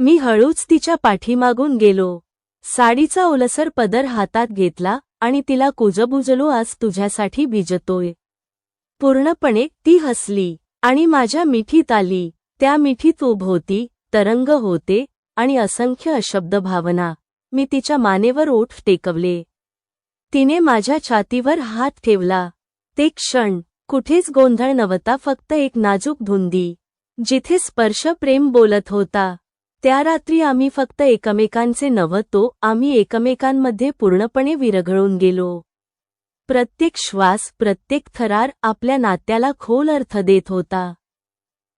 मी हळूच तिच्या पाठीमागून गेलो. साडीचा ओलसर पदर हातात घेतला आणि तिला कुजबुजलो आज तुझ्यासाठी भिजतोय. पूर्णपणे ती हसली आणि माझ्या मिठीत आली. त्या मिठीत उभोती तरंग होते आणि असंख्य अशब्द भावना मी तिच्या मानेवर ओठ टेकवले. तिने माझ्या छातीवर हात ठेवला. ते क्षण कुठेच गोंधळ नव्हता फक्त एक नाजूक धुंदी जिथे स्पर्श प्रेम बोलत होता. त्या रात्री आम्ही फक्त एकमेकांचे नव्हतो आम्ही एकमेकांमध्ये पूर्णपणे विरघळून गेलो. प्रत्येक श्वास प्रत्येक थरार आपल्या नात्याला खोल अर्थ देत होता.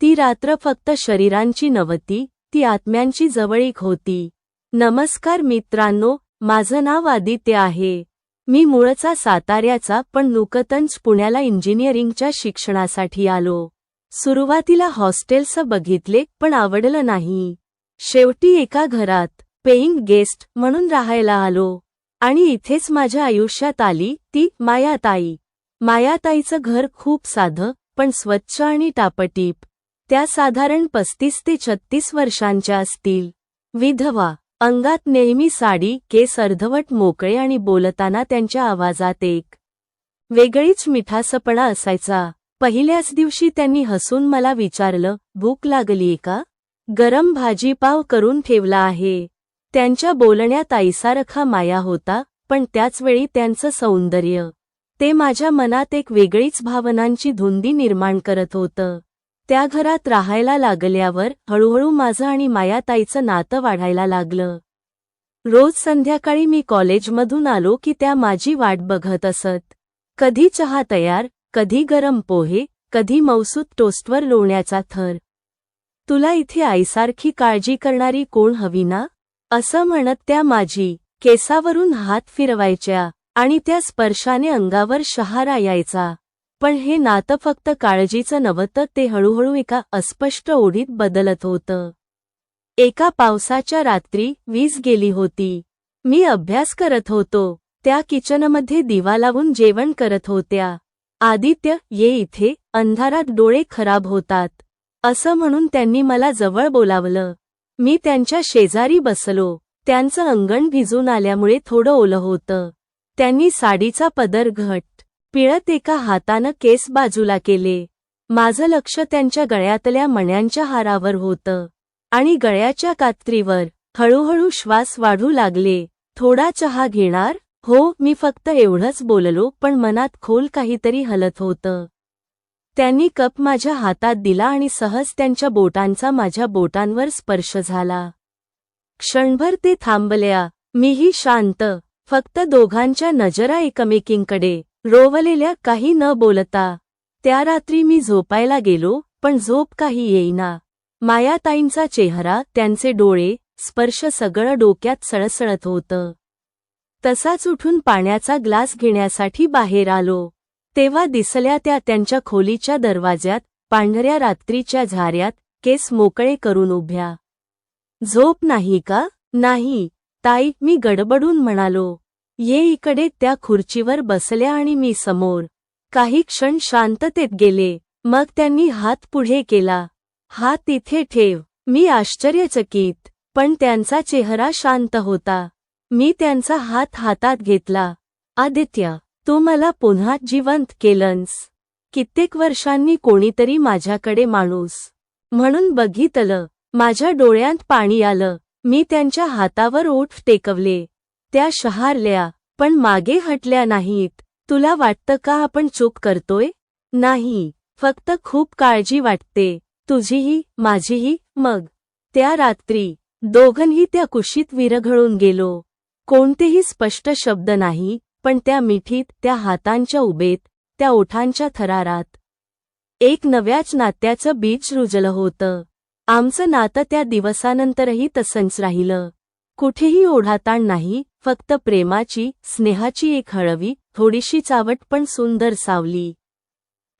ती रात्र फक्त शरीरांची नव्हती ती आत्म्यांची जवळीक होती. नमस्कार मित्रांनो माझं नाव आदित्य आहे. मी मूळचा साताऱ्याचा पण नुकतंच पुण्याला इंजिनिअरिंगच्या शिक्षणासाठी आलो. सुरुवातीला हॉस्टेल्स बघितले पण आवडलं नाही. शेवटी एका घरात पेईंग गेस्ट म्हणून राहायला आलो. आणि इथेच माझ्या आयुष्यात आली ती मायाताई. मायाताईचं घर खूप साधं पण स्वच्छ आणि टापटीप. त्या साधारण पस्तीस ते छत्तीस वर्षांच्या असतील. विधवा अंगात नेहमी साडी केस अर्धवट मोकळे आणि बोलताना त्यांच्या आवाजात एक वेगळीच मिठासपणा असायचा. पहिल्याच दिवशी त्यांनी हसून मला विचारलं भूक लागलीय का? गरम भाजीपाव करून ठेवला आहे. त्यांच्या बोलण्यात आईसारखा माया होता पण त्याचवेळी त्यांचं सौंदर्य. ते माझ्या मनात एक वेगळीच भावनांची धुंदी निर्माण करत होतं. त्या घरात राहायला लागल्यावर हळूहळू माझं आणि मायाताईचं नातं वाढायला लागलं. रोज संध्याकाळी मी कॉलेजमधून आलो की त्या माझी वाट बघत असत. कधी चहा तयार कधी गरम पोहे कधी मौसूद टोस्टवर लोण्याचा थर. तुला इथे आईसारखी काळजी करणारी कोण हवी ना? असं म्हणत त्या माझी केसावरून हात फिरवायच्या आणि त्या स्पर्शाने अंगावर शहारा यायचा. पण हे नातं फक्त काळजीचं नव्हतं ते हळूहळू एका अस्पष्ट ओढीत बदलत होतं. एका पावसाच्या रात्री वीज गेली होती. मी अभ्यास करत होतो. त्या किचनमध्ये दिवा लावून जेवण करत होत्या. आदित्य ये इथे. अंधारात डोळे खराब होतात. असं म्हणून त्यांनी मला जवळ बोलावलं. मी त्यांच्या शेजारी बसलो. त्यांचं अंगण भिजून आल्यामुळे थोडं ओलं होतं. त्यांनी साडीचा पदर घट पिळत एका हातानं केस बाजूला केले. माझं लक्ष त्यांच्या गळ्यातल्या मण्यांच्या हारावर होतं. आणि गळ्याच्या कात्रीवर हळूहळू श्वास वाढू लागले. थोडा चहा घेणार? हो मी फक्त एवढंच बोललो पण मनात खोल काहीतरी हलत होतं. त्यांनी कप माझ्या हातात दिला आणि सहज त्यांच्या बोटांचा माझ्या बोटांवर स्पर्श झाला. क्षणभर ते थांबल्या. मीही शांत फक्त दोघांच्या नजरा एकमेकींकडे रोवलेल्या काही न बोलता. त्या रात्री मी झोपायला गेलो पण झोप काही येईना. मायाताईंचा चेहरा त्यांचे डोळे स्पर्श सगळं डोक्यात सळसळत होतं. तसाच उठून पाण्याचा ग्लास घेण्यासाठी बाहेर आलो. तेव्हा दिसल्या त्या त्यांच्या खोलीच्या दरवाज्यात पांढऱ्या रात्रीच्या झाऱ्यात केस मोकळे करून उभ्या. झोप नाही का? नाही ताई मी गडबडून म्हणालो. ये इकडे त्या खुर्चीवर बसल्या आणि मी समोर. काही क्षण शांततेत गेले मग त्यांनी हात पुढे केला. हात तिथे ठेव. मी आश्चर्यचकित पण त्यांचा चेहरा शांत होता. मी त्यांचा हात हातात घेतला. आदित्य तू मला पुन्हा जिवंत केलंस. कित्येक वर्षांनी कोणीतरी माझ्याकडे माणूस. म्हणून बघितलं माझ्या डोळ्यांत पाणी आलं मी त्यांच्या हातावर ओठ टेकवले. त्या शहारल्या पण मागे हटल्या नाहीत. तुला वाटतं का आपण चूक करतोय? नाही फक्त खूप काळजी वाटते. तुझीही माझीही मग. त्या रात्री दोघंही त्या कुशीत विरघळून गेलो. कोणतेही स्पष्ट शब्द नाही पण त्या मिठीत त्या हातांच्या उबेत त्या ओठांच्या थरारात. एक नव्याच नात्याचं बीज रुजलं होतं. आमचं नातं त्या दिवसानंतरही तसंच राहिलं. कुठेही ओढाताण नाही फक्त प्रेमाची स्नेहाची एक हळवी थोडीशी चावट पण सुंदर सावली.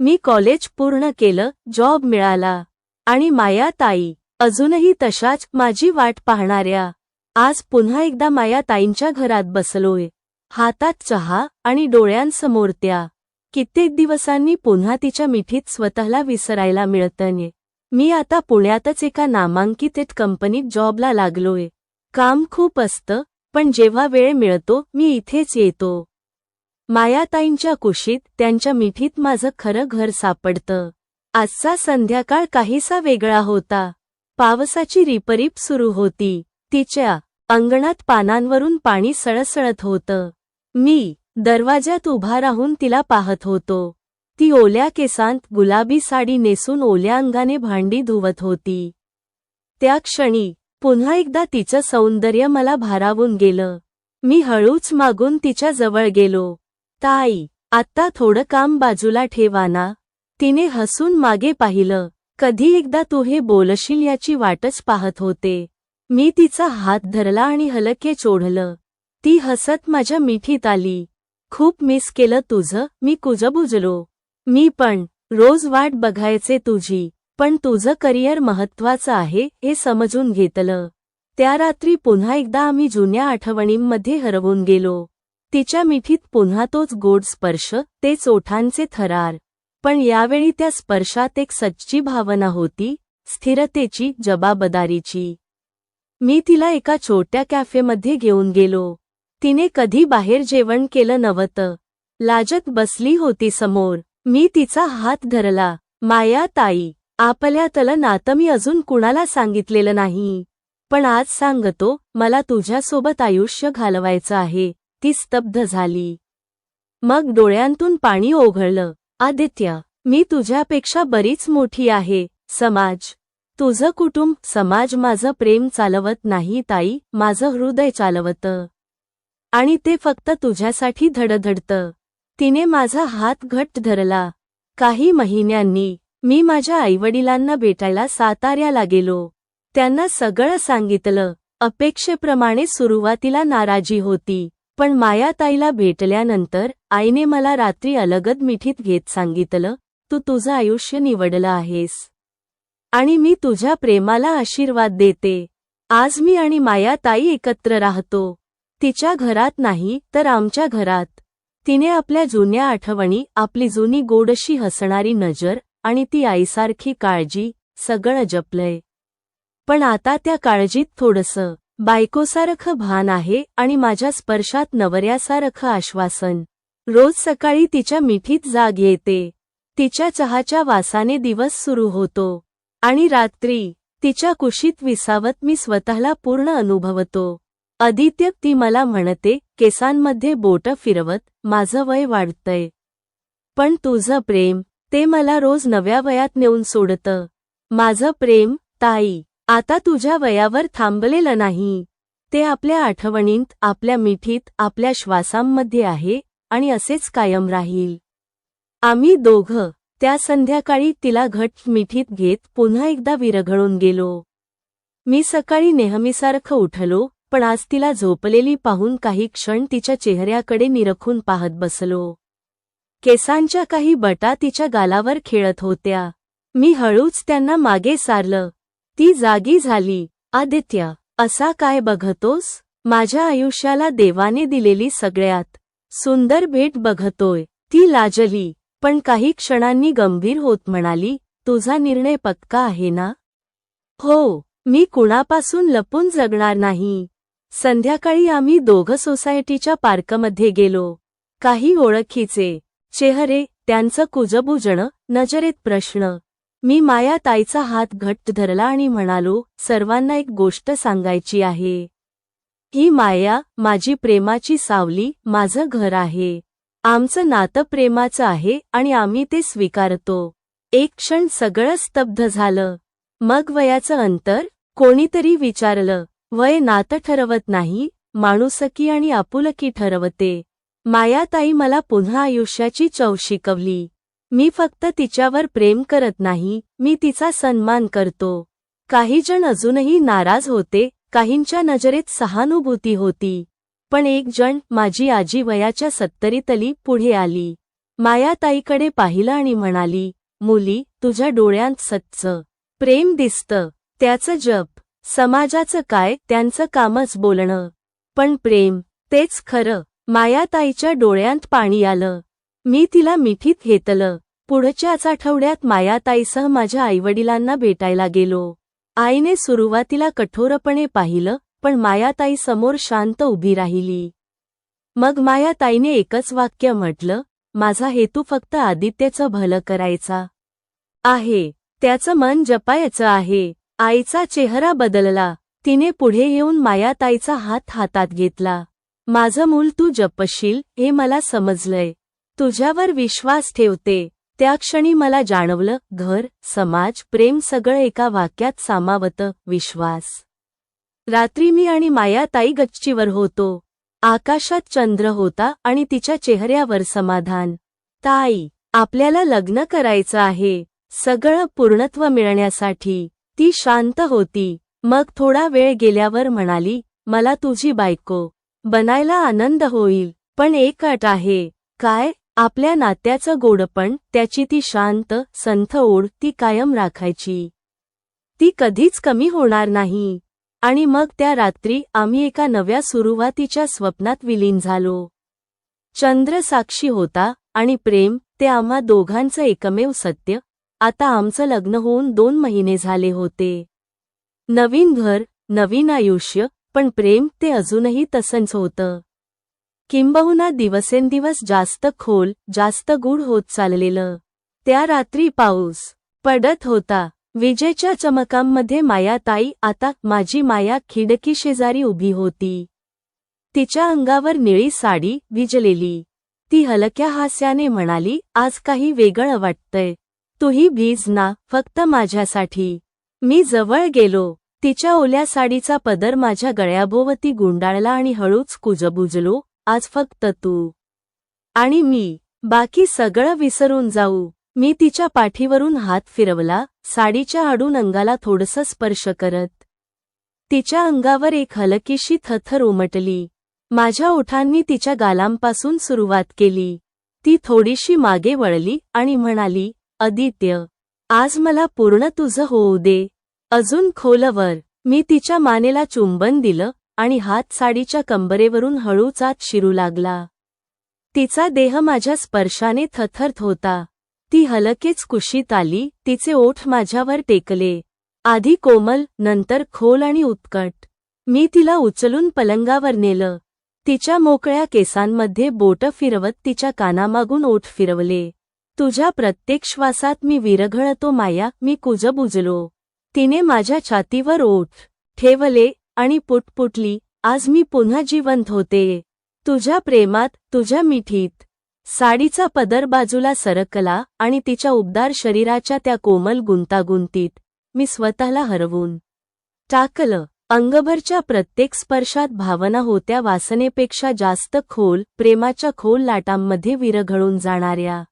मी कॉलेज पूर्ण केलं जॉब मिळाला. आणि माया ताई अजूनही तशाच माझी वाट पाहणाऱ्या. आज पुन्हा एकदा माया ताईंच्या घरात बसलोय. हातात चहा आणि डोळ्यांसमोर त्या. कित्येक दिवसांनी पुन्हा तिच्या मिठीत स्वतःला विसरायला मिळतंय. मी आता पुण्यातच एका नामांकित कंपनीत जॉबला लागलोय. काम खूप असतं पण जेव्हा वेळ मिळतो मी इथेच येतो. मायाताईंच्या कुशीत त्यांच्या मिठीत माझं खरं घर सापडतं. आजचा संध्याकाळ काहीसा वेगळा होता. पावसाची रिपरिप सुरू होती. तिच्या अंगणात पानांवरून पाणी सळसळत होतं. मी दरवाज्यात उभा राहून तिला पाहत होतो. ती ओल्या केसांत गुलाबी साडी नेसून ओल्या अंगाने भांडी धुवत होती. त्या क्षणी पुन्हा एकदा तिचं सौंदर्य मला भारावून गेलं. मी हळूच मागून तिच्या जवळ गेलो. ताई आत्ता थोडं काम बाजूला ठेवाना तिने हसून मागे पाहिलं. कधी एकदा तू हे बोलशील याची वाटच पाहत होते. मी तिचा हात धरला आणि हलके चोढलं. ती हसत माझ्या मिठीत आली. खूप मिस केलं तुझं मी कुजबुजलो मी पण रोज वाट बघायचे तुझी पण तुझं करिअर महत्वाचं आहे हे समजून घेतलं. त्या रात्री पुन्हा एकदा आम्ही जुन्या आठवणींमध्ये हरवून गेलो. तिच्या मिठीत पुन्हा तोच गोड स्पर्श तेच ओठांचे थरार. पण यावेळी त्या स्पर्शात एक सच्ची भावना होती स्थिरतेची जबाबदारीची. मी तिला एका छोट्या कॅफेमध्ये घेऊन गेलो. तिने कधी बाहेर जेवण केलं नव्हतं. लाजत बसली होती समोर. मी तिचा हात धरला. माया ताई आपल्यातलं नातं मी अजून कुणाला सांगितलेलं नाही. पण आज सांगतो मला तुझ्यासोबत आयुष्य घालवायचं आहे. ती स्तब्ध झाली. मग डोळ्यांतून पाणी ओघळलं. आदित्य मी तुझ्यापेक्षा बरीच मोठी आहे. समाज तुझं कुटुंब समाज माझं प्रेम चालवत नाही ताई माझं हृदय चालवतं. आणि ते फक्त तुझ्यासाठी धडधडतं. तिने माझा हात घट्ट धरला. काही महिन्यांनी मी माझ्या आईवडिलांना भेटायला साताऱ्याला गेलो त्यांना सगळं सांगितलं. अपेक्षेप्रमाणे सुरुवातीला नाराजी होती. पण मायाताईला भेटल्यानंतर आईने मला रात्री अलगद मिठीत घेत सांगितलं तू तुझं आयुष्य निवडलं आहेस. आणि मी तुझ्या प्रेमाला आशीर्वाद देते. आज मी आणि मायाताई एकत्र राहतो. तिच्या घरात नाही तर आमच्या घरात. तिने आपल्या जुन्या आठवणी आपली जुनी गोडशी हसणारी नजर आणि ती आईसारखी काळजी सगळं जपलंय. पण आता त्या काळजीत थोडंसं बायकोसारखं भान आहे आणि माझ्या स्पर्शात नवऱ्यासारखं आश्वासन. रोज सकाळी तिच्या मिठीत जाग येते. तिच्या चहाच्या वासाने दिवस सुरू होतो. आणि रात्री तिच्या कुशीत विसावत मी स्वतःला पूर्ण अनुभवतो. आदित्य ती मला म्हणते केसांमध्ये बोट फिरवत माझं वय वाढतंय. पण तुझं प्रेम ते मला रोज नव्या वयात नेऊन सोडतं. माझं प्रेम ताई आता तुझ्या वयावर थांबलेलं नाही. ते आपल्या आठवणींत आपल्या मिठीत आपल्या श्वासांमध्ये आहे आणि असेच कायम राहील. आम्ही दोघं त्या संध्याकाळी तिला घट मिठीत घेत पुन्हा एकदा विरघळून गेलो. मी सकाळी नेहमीसारखं उठलो पण आज तिला झोपलेली पाहून काही क्षण तिच्या चेहऱ्याकडे निरखून पाहत बसलो. केसांच्या काही बटा तिच्या गालावर खेळत होत्या. मी हळूच त्यांना मागे सारलं. ती जागी झाली आदित्य असा काय बघतोस? माझ्या आयुष्याला देवाने दिलेली सगळ्यात सुंदर भेट बघतोय. ती लाजली पण काही क्षणांनी गंभीर होत म्हणाली तुझा निर्णय पक्का आहे ना? हो मी कुणापासून लपून जगणार नाही. संध्याकाळी आम्ही दोघं सोसायटीच्या पार्कमध्ये गेलो. काही ओळखीचे चेहरे त्यांचं कुजबुजणं नजरेत प्रश्न. मी माया ताईचा हात घट्ट धरला आणि म्हणालो सर्वांना एक गोष्ट सांगायची आहे. ही माया माझी प्रेमाची सावली माझं घर आहे. आमचं नातं प्रेमाचं आहे आणि आम्ही ते स्वीकारतो. एक क्षण सगळं स्तब्ध झालं. मग वयाचं अंतर कोणीतरी विचारलं वय नातं ठरवत नाही माणुसकी आणि आपुलकी ठरवते. मायाताई मला पुन्हा आयुष्याची चव शिकवली. मी फक्त तिच्यावर प्रेम करत नाही मी तिचा सन्मान करतो. काही जण अजूनही नाराज होते काहींच्या नजरेत सहानुभूती होती. पण एक जण माझी आजी वयाच्या सत्तरीतली पुढे आली. मायाताईकडे पाहिलं आणि म्हणाली मुली तुझ्या डोळ्यांत सच्च. प्रेम दिसतं. त्याचं जप. समाजाचं काय त्यांचं कामच बोलणं. पण प्रेम तेच खरं. मायाताईच्या डोळ्यांत पाणी आलं. मी तिला मिठीत घेतलं. पुढच्याच आठवड्यात मायाताईसह माझ्या आईवडिलांना भेटायला गेलो. आईने सुरुवातीला कठोरपणे पाहिलं पण मायाताई समोर शांत उभी राहिली. मग मायाताईने एकच वाक्य म्हटलं माझा हेतू फक्त आदित्यचं भलं करायचा. आहे त्याचं मन जपायचं आहे. आईचा चेहरा बदलला. तिने पुढे येऊन मायाताईचा हात हातात घेतला. माझं मूल तू जपशील हे मला समजलंय. तुझ्यावर विश्वास ठेवते. त्या क्षणी मला जाणवलं घर समाज प्रेम सगळं एका वाक्यात सामावतं विश्वास. रात्री मी आणि मायाताई गच्चीवर होतो. आकाशात चंद्र होता आणि तिच्या चेहऱ्यावर समाधान. ताई आपल्याला लग्न करायचं आहे. सगळं पूर्णत्व मिळण्यासाठी. ती शांत होती. मग थोडा वेळ गेल्यावर म्हणाली मला तुझी बायको. बनायला आनंद होईल. पण एक अट आहे. काय? आपल्या नात्याचं गोडपण त्याची ती शांत संथ ओढ ती कायम राखायची. ती कधीच कमी होणार नाही. आणि मग त्या रात्री आम्ही एका नव्या सुरुवातीच्या स्वप्नात विलीन झालो. चंद्र साक्षी होता आणि प्रेम ते आम्हा दोघांचं एकमेव सत्य आता आमचं लग्न होऊन दोन महिने झाले होते. नवीन घर नवीन आयुष्य पण प्रेम ते अजूनही तसंच होतं. किंबहुना दिवसेंदिवस जास्त खोल जास्त गूढ होत चाललेलं. त्या रात्री पाऊस पडत होता. विजेच्या चमकांमध्ये मायाताई आता माझी माया खिडकी शेजारी उभी होती. तिच्या अंगावर निळी साडी भिजलेली ती हलक्या हास्याने म्हणाली आज काही वेगळं वाटतंय. तूही भीज ना फक्त माझ्यासाठी. मी जवळ गेलो. तिच्या ओल्या साडीचा पदर माझ्या गळ्याभोवती गुंडाळला आणि हळूच कुजबुजलो आज फक्त तू आणि मी. बाकी सगळं विसरून जाऊ. मी तिच्या पाठीवरून हात फिरवला साडीच्या आडून अंगाला थोडसं स्पर्श करत. तिच्या अंगावर एक हलकीशी थथर उमटली. माझ्या ओठांनी तिच्या गालांपासून सुरुवात केली. ती थोडीशी मागे वळली आणि म्हणाली आदित्य आज मला पूर्ण तुझं होऊ दे. अजून खोलवर मी तिच्या मानेला चुंबन दिलं आणि हात साडीच्या कंबरेवरून हळूच आत शिरू लागला. तिचा देह माझ्या स्पर्शाने थथरत होता. ती हलकेच कुशीत आली तिचे ओठ माझ्यावर टेकले. आधी कोमल नंतर खोल आणि उत्कट. मी तिला उचलून पलंगावर नेलं. तिच्या मोकळ्या केसांमध्ये बोट फिरवत तिच्या कानामागून ओठ फिरवले. तुझ्या प्रत्येक श्वासात मी विरघळतो माया मी कुजबुजलो. तिने माझ्या छातीवर ओठ ठेवले आणि पुटपुटली आज मी पुन्हा जिवंत होते. तुझ्या प्रेमात तुझ्या मिठीत साडीचा पदर बाजूला सरकला आणि तिच्या उबदार शरीराच्या त्या कोमल गुंतागुंतीत मी स्वतःला हरवून टाकलं. अंगभरच्या प्रत्येक स्पर्शात भावना होत्या वासनेपेक्षा जास्त खोल प्रेमाच्या खोल लाटांमध्ये विरघळून जाणाऱ्या.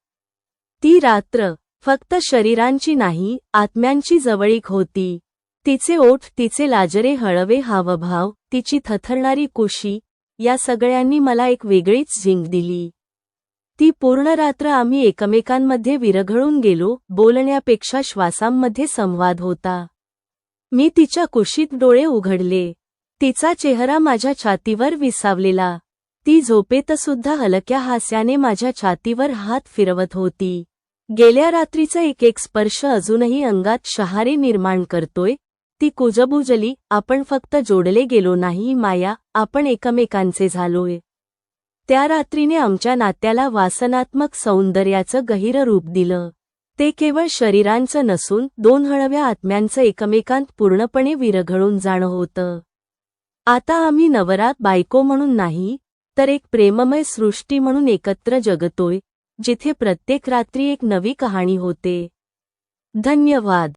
ती रात्र फक्त शरीरांची नाही आत्म्यांची जवळीक होती. तिचे ओठ तिचे लाजरे हळवे हावभाव तिची थथरणारी कुशी या सगळ्यांनी मला एक वेगळीच झिंक दिली. ती पूर्ण रात्र आम्ही एकमेकांमध्ये विरघळून गेलो बोलण्यापेक्षा श्वासांमध्ये संवाद होता. मी तिच्या कुशीत डोळे उघडले. तिचा चेहरा माझ्या छातीवर विसावलेला. ती झोपेतसुद्धा हलक्या हास्याने माझ्या छातीवर हात फिरवत होती. गेल्या रात्रीचा एक एक स्पर्श अजूनही अंगात शहारे निर्माण करतोय. ती कुजबुजली आपण फक्त जोडले गेलो नाही माया आपण एकमेकांचे झालोय. त्या रात्रीने आमच्या नात्याला वासनात्मक सौंदर्याचं गहिर रूप दिलं. ते केवळ शरीरांचं नसून दोन हळव्या आत्म्यांचं एकमेकांत पूर्णपणे विरघळून जाणं होतं. आता आम्ही नवरात बायको म्हणून नाही तर एक प्रेममय सृष्टी म्हणून एकत्र जगतोय जिथे प्रत्येक रात्री एक नवी कहाणी होते. धन्यवाद.